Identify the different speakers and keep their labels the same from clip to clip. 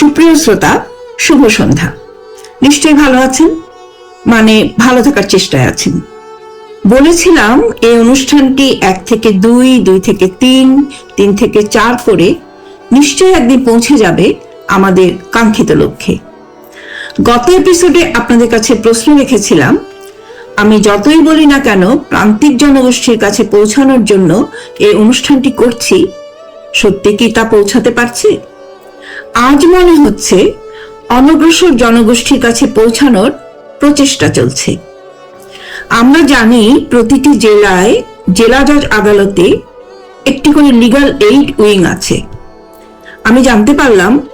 Speaker 1: সুপ্রিয় শ্রোতা, শুভ সন্ধ্যা। নিশ্চয়ই ভালো আছেন? মানে ভালো থাকার চেষ্টায় আছেন। বলেছিলাম এই অনুষ্ঠানটি এক থেকে দুই দুই থেকে তিন তিন থেকে চার করে নিশ্চয়ই একদিন পৌঁছে যাবে আমাদের কাঙ্ক্ষিত লক্ষ্যে। গত এপিসোডে আপনাদের কাছে প্রশ্ন রেখেছিলাম, আমি যতই বলি না কেন প্রান্তিক জনগোষ্ঠীর কাছে পৌঁছানোর জন্য এই অনুষ্ঠানটি করছি, সত্যি কি তা পৌঁছাতে পারছে? আজ মনে হচ্ছে অনগ্রসর জনগোষ্ঠীর কাছে পৌঁছানোর প্রচেষ্টা চলছে। আমরা জানি প্রতিটি জেলায় জেলা জজ আদালতে একটি করে লিগাল এইড উইং আছে। আমি জানতে পারলাম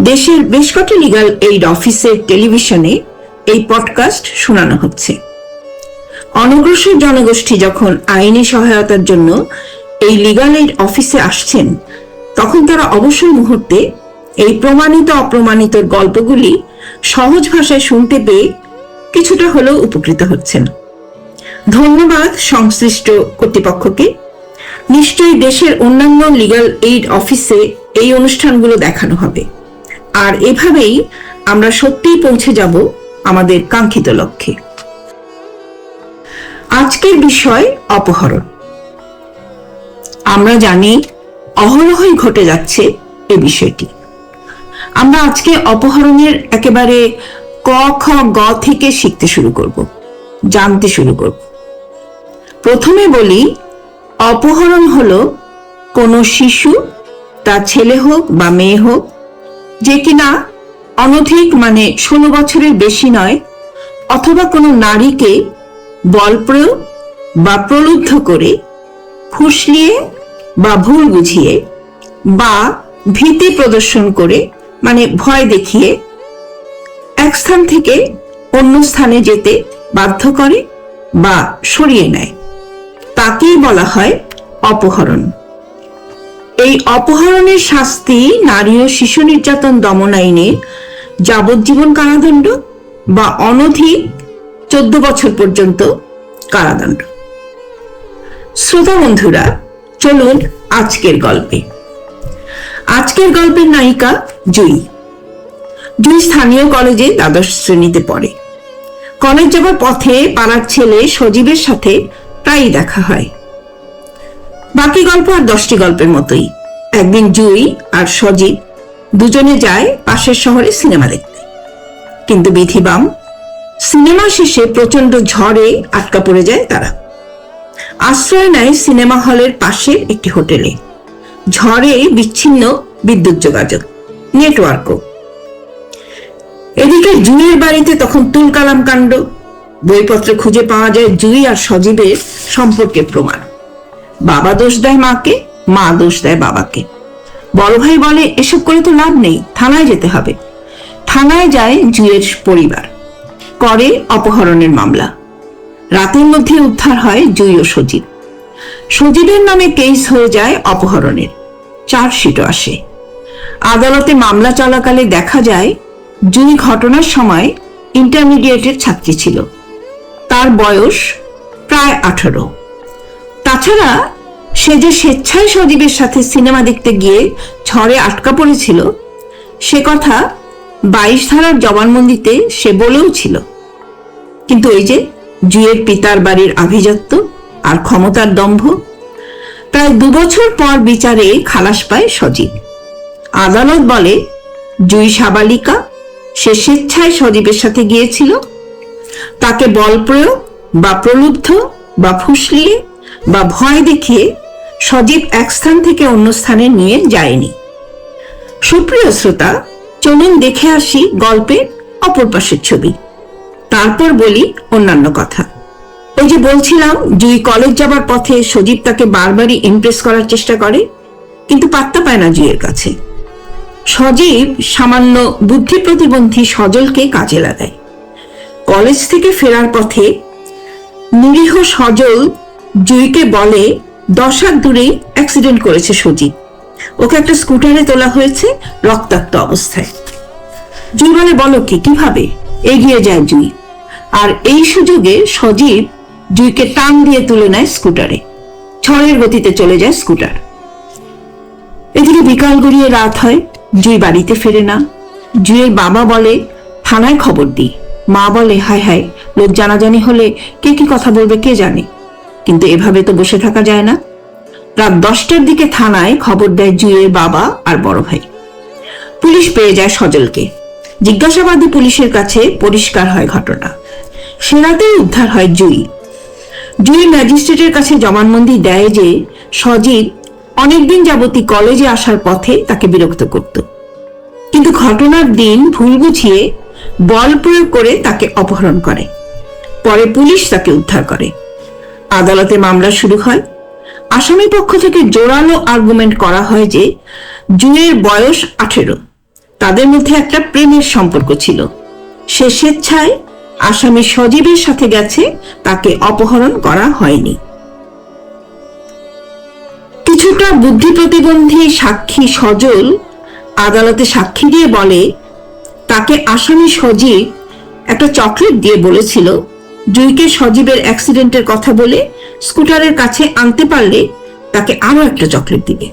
Speaker 1: দেশের বেশ কটি লিগাল এইড অফিসের টেলিভিশনে এই পডকাস্ট শোনানো হচ্ছে। অনগ্রসর জনগোষ্ঠী যখন আইনি সহায়তার জন্য এই লিগাল এইড অফিসে আসছেন, তখন তারা অবসর মুহূর্তে এই প্রমাণিত অপ্রমাণিত গল্পগুলি সহজ ভাষায় শুনতে পেয়ে কিছুটা হলেও উপকৃত হচ্ছেন। ধন্যবাদ সংশ্লিষ্ট কর্তৃপক্ষকে। নিশ্চয়ই দেশের অন্যান্য লিগাল এইড অফিসে এই অনুষ্ঠানগুলো দেখানো হবে। আর এভাবেই আমরা সত্যিই পৌঁছে যাব আমাদের কাঙ্ক্ষিত লক্ষ্যে। আজকের বিষয় অপহরণ। আমরা জানি অহরহই ঘটে যাচ্ছে এ বিষয়টি। আমরা আজকে অপহরণের একেবারে ক, খ, গ থেকে শিখতে শুরু করব, জানতে শুরু করব। প্রথমে বলি, অপহরণ হলো কোনো শিশু তা ছেলে হোক বা মেয়ে হোক, যে কিনা অনধিক মানে ষোলো বছরের বেশি নয়, অথবা কোনো নারীকে বল প্রয়োগ বা প্রলুব্ধ করে ফুসলিয়ে বা ভুল বুঝিয়ে বা ভীতি প্রদর্শন করে মানে ভয় দেখিয়ে এক স্থান থেকে অন্য স্থানে যেতে বাধ্য করে বা সরিয়ে নেয়। তাকেই বলা হয় অপহরণ। এই অপহরণের শাস্তি নারী ও শিশু নির্যাতন দমন আইনে যাবজ্জীবন কারাদণ্ড বা অনধিক চোদ্দ বছর পর্যন্ত কারাদণ্ড। শ্রোতা বন্ধুরা, চলুন আজকের গল্পে। আজকের গল্পের নায়িকা জুই। জুই স্থানীয় কলেজে দ্বাদশ শ্রেণীতে পড়ে। কলেজ যাবার পথে পাড়ার ছেলে সজীবের সাথে প্রায়ই দেখা হয়। বাকি গল্প আর দশটি গল্পের মতোই। একদিন জুই আর সজীব দুজনে যায় পাশের শহরে সিনেমা দেখতে। কিন্তু বিধিবাম সিনেমা শেষে প্রচণ্ড ঝড়ে আটকা পড়ে যায় তারা। আশ্রয় নেয় সিনেমা হলের পাশের একটি হোটেলে। ঝড়ে বিচ্ছিন্ন বিদ্যুৎ যোগাযোগ, নেটওয়ার্কও। এদিকে জুইয়ের বাড়িতে তখন তুলকালাম কাণ্ড। বইপত্র খুঁজে পাওয়া যায় জুই আর সজীবের সম্পর্কের প্রমাণ। বাবা দোষ দেয় মাকে, মা দোষ দেয় বাবাকে। বড় ভাই বলে, এসব করে তো লাভ নেই, থানায় যেতে হবে। থানায় যায় জুয়ের পরিবার। করে অপহরণের মামলা। রাতের মধ্যে উদ্ধার হয় জুই ও সজীব। সজীবের নামে কেস হয়ে যায় অপহরণের। চার্জশিটও আসে। আদালতে মামলা চলাকালে দেখা যায় জুই ঘটনার সময় ইন্টারমিডিয়েটের ছাত্রী ছিল। তার বয়স প্রায় আঠারো। তাছাড়া সে যে স্বেচ্ছায় সজীবের সাথে সিনেমা দেখতে গিয়ে ঝড়ে আটকা পড়েছিল, সে কথা বাইশ ধারার জবানবন্দিতে সে বলেও ছিল। কিন্তু এই যে জুয়ের পিতার বাড়ির আভিজাত্য আর ক্ষমতার দম্ভ? প্রায় দুবছর পর বিচারে খালাস পায় সজীব। আদালত বলে, জুই সাবালিকা, সে স্বেচ্ছায় সজীবের সাথে গিয়েছিল। তাকে বল প্রয়োগ বা প্রলুব্ধ বা ফুসলিয়ে বা ভয় দেখিয়ে সজীব এক স্থান থেকে অন্য স্থানে নিয়ে যায়নি। সুপ্রিয় শ্রোতা, চলুন দেখে আসি গল্পের অপর পাশের ছবি। তারপর বলি অন্যান্য কথা। ওই যে বলছিলাম জুই কলেজ যাবার পথে সজীব তাকে বারবারই ইমপ্রেস করার চেষ্টা করে, কিন্তু পাত্তা পায় না জুইয়ের কাছে। সজীব সামান্য বুদ্ধি প্রতিবন্ধী সজলকে কাজে লাগায়। কলেজ থেকে ফেরার পথে নিরীহ সজল জুইকে বলে, দশ হাত দূরেই অ্যাক্সিডেন্ট করেছে সজীব। ওকে একটা স্কুটারে তোলা হয়েছে রক্তাক্ত অবস্থায়। জুই বলে, বলো কি, কীভাবে? এগিয়ে যায় জুই। আর এই সুযোগে সজীব জুইকে টান দিয়ে তুলে নেয় স্কুটারে। ঝড়ের গতিতে চলে যায় স্কুটার। এদিকে বিকাল গড়িয়ে রাত হয়, জুই বাড়িতে ফেরে না। জুয়ের বাবা বলে, থানায় খবর দিই। মা বলে, হায় হায়, লোক জানাজানি হলে কে কি কথা বলবে, কে জানে? কিন্তু এভাবে তো বসে থাকা যায় না। রাত দশটার দিকে থানায় খবর দেয় জুয়ের বাবা আর বড় ভাই। পুলিশ পেয়ে যায় সজলকে। জিজ্ঞাসাবাদী পুলিশের কাছে পরিষ্কার হয় ঘটনা। সে রাতেই উদ্ধার হয় জুই। জুই ম্যাজিস্ট্রেটের কাছে জবানবন্দি দেয় যে সজীব অনেকদিন যাবতী কলেজে আসার পথে তাকে বিরক্ত করত। কিন্তু ঘটনার দিন ভুল বুঝিয়ে বল প্রয়োগ করে তাকে অপহরণ করে। পরে পুলিশ তাকে উদ্ধার করে। আদালতে মামলা শুরু হয়। আসামি পক্ষ থেকে জোরালো আর্গুমেন্ট করা হয় যে জুয়ের বয়স আঠেরো। তাদের মধ্যে একটা প্রেমের সম্পর্ক ছিল। সে স্বেচ্ছায় আসামি সজীবের সাথে গেছে, তাকে অপহরণ করা হয়নি। কিছুটা বুদ্ধি প্রতিবন্ধী সাক্ষী সজল আদালতে সাক্ষী দিয়ে বলে, তাকে আসামি সজীব একটা চকলেট দিয়ে বলেছিল। জুইকে সজীবের অ্যাক্সিডেন্টের কথা বলে স্কুটারের কাছে আনতে পারলে তাকে আরও একটা চকলেট দিবে।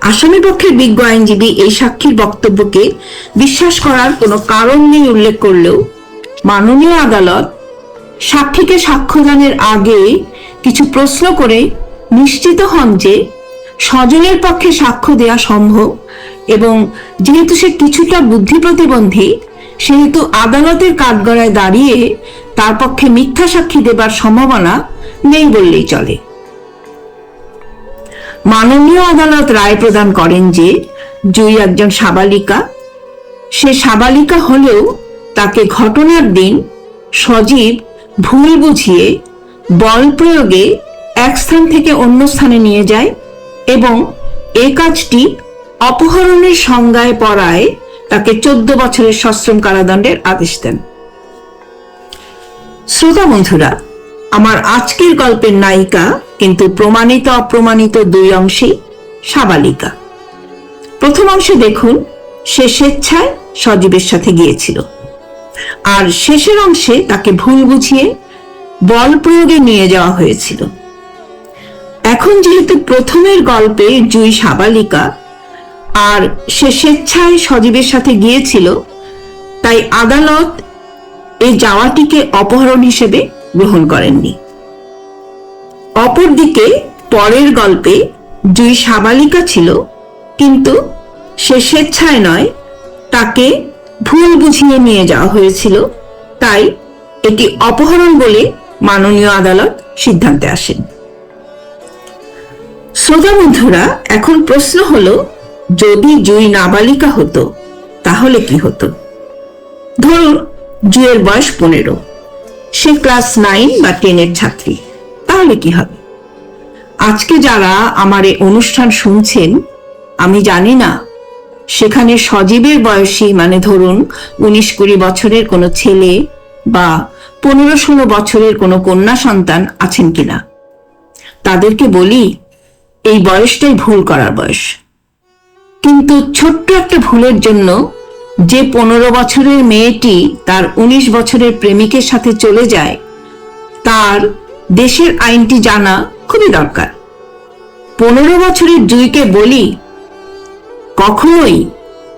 Speaker 1: আসামি পক্ষের বিজ্ঞ আইনজীবী এই সাক্ষীর বক্তব্যকে বিশ্বাস করার কোনো কারণ নেই উল্লেখ করলেও মাননীয় আদালত সাক্ষীকে সাক্ষ্যদানের আগে কিছু প্রশ্ন করে নিশ্চিত হন যে স্বজনের পক্ষে সাক্ষ্য দেওয়া সম্ভব এবং যেহেতু সে কিছুটা বুদ্ধি প্রতিবন্ধী সেহেতু আদালতের কাঠগড়ায় দাঁড়িয়ে তার পক্ষে মিথ্যা সাক্ষী দেবার সম্ভাবনা নেই বললেই চলে। মাননীয় আদালত রায় প্রদান করেন যে জুই একজন সাবালিকা, সে সাবালিকা হলেও তাকে ঘটনার দিন সজীব ভুল বুঝিয়ে বল প্রয়োগে এক স্থান থেকে অন্য স্থানে নিয়ে যায় এবং এ কাজটি অপহরণের সংজ্ঞায় পড়ায় তাকে চোদ্দ বছরের সশ্রম কারাদণ্ডের আদেশ দেন। শ্রোতা বন্ধুরা, আমার আজকের গল্পের নায়িকা কিন্তু প্রমাণিত অপ্রমাণিত দুই অংশেই সাবালিকা। প্রথম অংশে দেখুন, সে স্বেচ্ছায় সজীবের সাথে গিয়েছিল। আর শেষের অংশে তাকে ভুল বুঝিয়ে বল প্রয়োগে নিয়ে যাওয়া হয়েছিল। এখন যেহেতু প্রথমের গল্পে জুই সাবালিকা আর সে স্বেচ্ছায় সজীবের সাথে গিয়েছিল, তাই আদালত এই যাওয়াটিকে অপহরণ হিসেবে গ্রহণ করেননি। অপরদিকে পরের গল্পে জুই সাবালিকা ছিল, কিন্তু সে স্বেচ্ছায় নয়, তাকে ভুল বুঝিয়ে নিয়ে যাওয়া হয়েছিল। তাই এটি অপহরণ বলে মাননীয় আদালত সিদ্ধান্তে আসেন। শ্রোতা বন্ধুরা, এখন প্রশ্ন হলো, যদি জুই নাবালিকা হতো, তাহলে কি হতো? ধরুন জুয়ের বয়স পনেরো। সে ক্লাস নাইন বা টেনের ছাত্রী, তাহলে কি হবে? আজকে যারা আমার এই অনুষ্ঠান শুনছেন, আমি জানি না সেখানে সজীবের বয়সী মানে ধরুন উনিশ কুড়ি বছরের কোনো ছেলে বা পনেরো ষোলো বছরের কোনো কন্যা সন্তান আছেন কিনা। তাদেরকে বলি, এই বয়সটাই ভুল করার বয়স। কিন্তু ছোট্ট একটা ভুলের জন্য যে পনেরো বছরের মেয়েটি তার উনিশ বছরের প্রেমিকের সাথে চলে যায়, তার দেশের আইনটি জানা খুবই দরকার। পনেরো বছরের জুইকে বলি কখনোই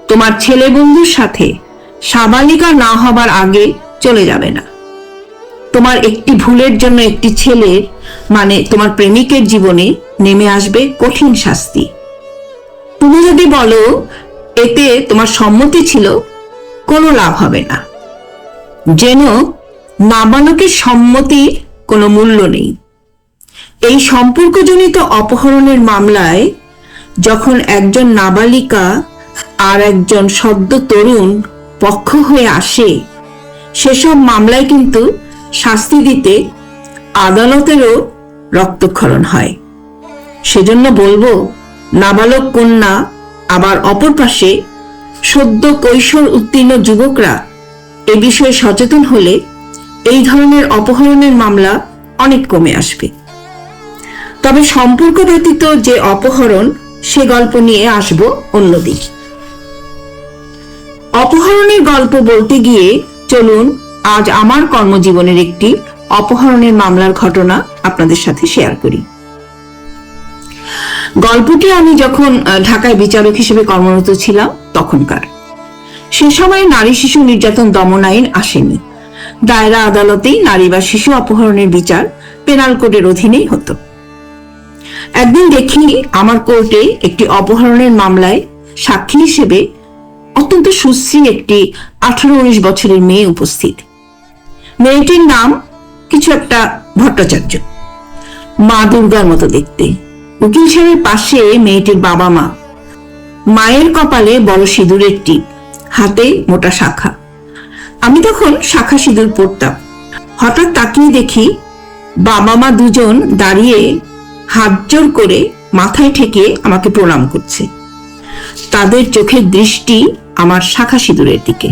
Speaker 1: তোমার ছেলে বন্ধুর সাথে সাবালিকা না হবার আগে চলে যাবে না। তোমার একটি ভুলের জন্য একটি ছেলের মানে তোমার প্রেমিকের জীবনে নেমে আসবে কঠিন শাস্তি। তুমি যদি বলো, এতে তোমার সম্মতি ছিল, কোনো লাভ হবে না। যেন নাবালকের সম্মতির কোনো মূল্য নেই। এই সম্পর্কজনিত অপহরণের মামলায় যখন একজন নাবালিকা আর একজন সদ্য তরুণ পক্ষ হয়ে আসে, সেসব মামলায় কিন্তু শাস্তি দিতে আদালতেরও রক্তক্ষরণ হয়। সেজন্য বলব, নাবালক কন্যা, আবার অপর পাশে সদ্য কৈশোর উত্তীর্ণ যুবকরা এ বিষয়ে সচেতন হলে এই ধরনের অপহরণের মামলা অনেক কমে আসবে। তবে সম্পর্ক ব্যতীত যে অপহরণ সে গল্প নিয়ে আসব অন্যদিন অপহরণের গল্প বলতে গিয়ে চলুন আজ আমার কর্মজীবনের একটি অপহরণের মামলার ঘটনা আপনাদের সাথে শেয়ার করি। গল্পটি আমি যখন ঢাকায় বিচারক হিসেবে কর্মরত ছিলাম তখনকার। সে সময় নারী শিশু নির্যাতন দমন আইন আসেনি। দায়রা আদালতেই নারী বা শিশু অপহরণের বিচার পেনাল কোডের অধীনেই হতো। একদিন দেখি আমার কোর্টে একটি অপহরণের মামলায় সাক্ষী হিসেবে অত্যন্ত সুশ্রী একটি আঠারো উনিশ বছরের মেয়ে উপস্থিত। মেয়েটির নাম কিছু একটা ভট্টাচার্য। মা দুর্গার মতো দেখতে। উকিল সাহেবের পাশে মেয়েটির বাবা মা। মায়ের কপালে বড় সিঁদুরের টিপ, হাতে মোটা শাখা। আমি তখন শাখা সিঁদুর পরতাম। হঠাৎ তাকিয়ে দেখি বাবা মা দুজন দাঁড়িয়ে হাত জোর করে মাথায় ঠেকে আমাকে প্রণাম করছে। তাদের চোখের দৃষ্টি আমার শাখা সিঁদুরের দিকে।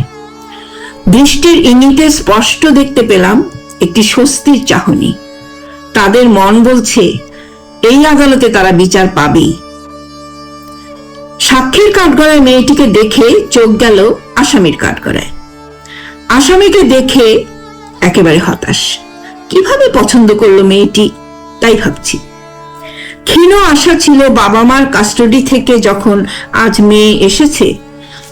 Speaker 1: দৃষ্টির ইঙ্গিতে স্পষ্ট দেখতে পেলাম একটি স্বস্তির চাহনি। তাদের মন বলছে, এই আদালতে তারা বিচার পাবেই। সাক্ষীর কাঠগড়ায় মেয়েটিকে দেখে চোখ গেল আসামির কাঠগড়ায়। আসামিকে দেখে একেবারে হতাশ। কীভাবে পছন্দ করল মেয়েটি? তাই ভাবছি। ক্ষীণ আশা ছিল বাবা মার কাস্টডি থেকে যখন আজ মেয়ে এসেছে,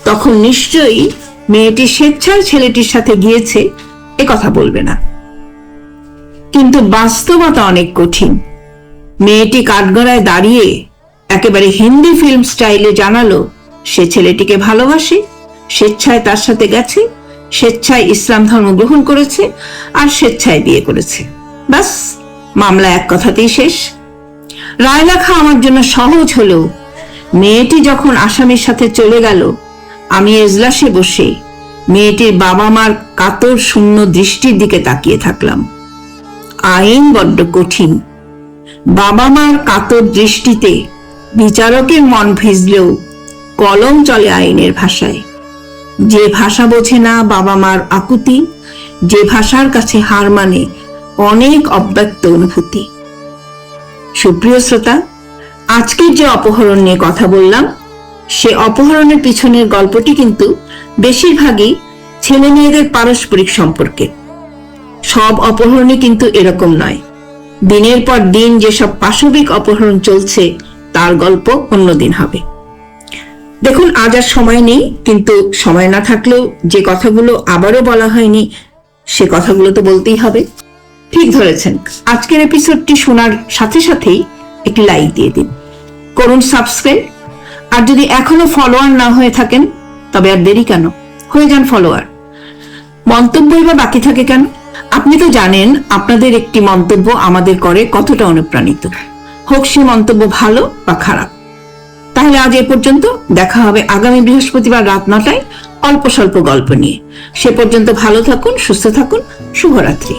Speaker 1: তখন নিশ্চয়ই মেয়েটি স্বেচ্ছায় ছেলেটির সাথে গিয়েছে, এ কথা বলবে না। কিন্তু বাস্তবতা অনেক কঠিন। মেয়েটি কাঠগড়ায় দাঁড়িয়ে একেবারে হিন্দি ফিল্ম স্টাইলে জানালো, সে ছেলেটিকে ভালোবাসে, স্বেচ্ছায় তার সাথে গেছে, স্বেচ্ছায় ইসলাম ধর্ম গ্রহণ করেছে, আর স্বেচ্ছায় বিয়ে করেছে। বাস মামলা এক কথাতেই শেষ। রায় লেখা আমার জন্য সহজ হলেও মেয়েটি যখন আসামির সাথে চলে গেল, আমি এজলাসে বসে মেয়েটির বাবা মার কাতর শূন্য দৃষ্টির দিকে তাকিয়ে থাকলাম। আইন বড্ড কঠিন। বাবা মার কাতর দৃষ্টিতে বিচারকের মন ভিজলেও কলম চলে আইনের ভাষায়। যে ভাষা বোঝে না বাবা মার আকুতি, যে ভাষার কাছে হার মানে অনেক অব্যক্ত অনুভূতি। সুপ্রিয় শ্রোতা, আজকের যে অপহরণ নিয়ে কথা বললাম, সে অপহরণের পিছনের গল্পটি কিন্তু বেশিরভাগই ছেলে মেয়েদের পারস্পরিক সম্পর্কে। সব অপহরণই কিন্তু এরকম নয়। দিনের পর দিন যেসব পাশবিক অপহরণ চলছে, তার গল্প অন্যদিন হবে। দেখুন, আজ আর সময় নেই, কিন্তু সময় না থাকলেও যে কথাগুলো আবারও বলা হয়নি, সে কথাগুলো তো বলতেই হবে। ঠিক ধরেছেন। আজকের এপিসোডটি শোনার সাথে সাথেই একটি লাইক দিয়ে দিন। করুন সাবস্ক্রাইব আর যদি এখনও ফলোয়ার না হয়ে থাকেন, তবে আর দেরি কেন? হয়ে যান ফলোয়ার মন্তব্যই বা বাকি থাকে কেন? আপনি তো জানেন, আপনাদের একটি মন্তব্য আমাদের করে কতটা অনুপ্রাণিত। হোক সে মন্তব্য ভালো বা খারাপ। তাহলে আজ এ পর্যন্ত দেখা হবে আগামী বৃহস্পতিবার রাত নটায় অল্প স্বল্প গল্প নিয়ে। সে পর্যন্ত ভালো থাকুন, সুস্থ থাকুন। শুভরাত্রি।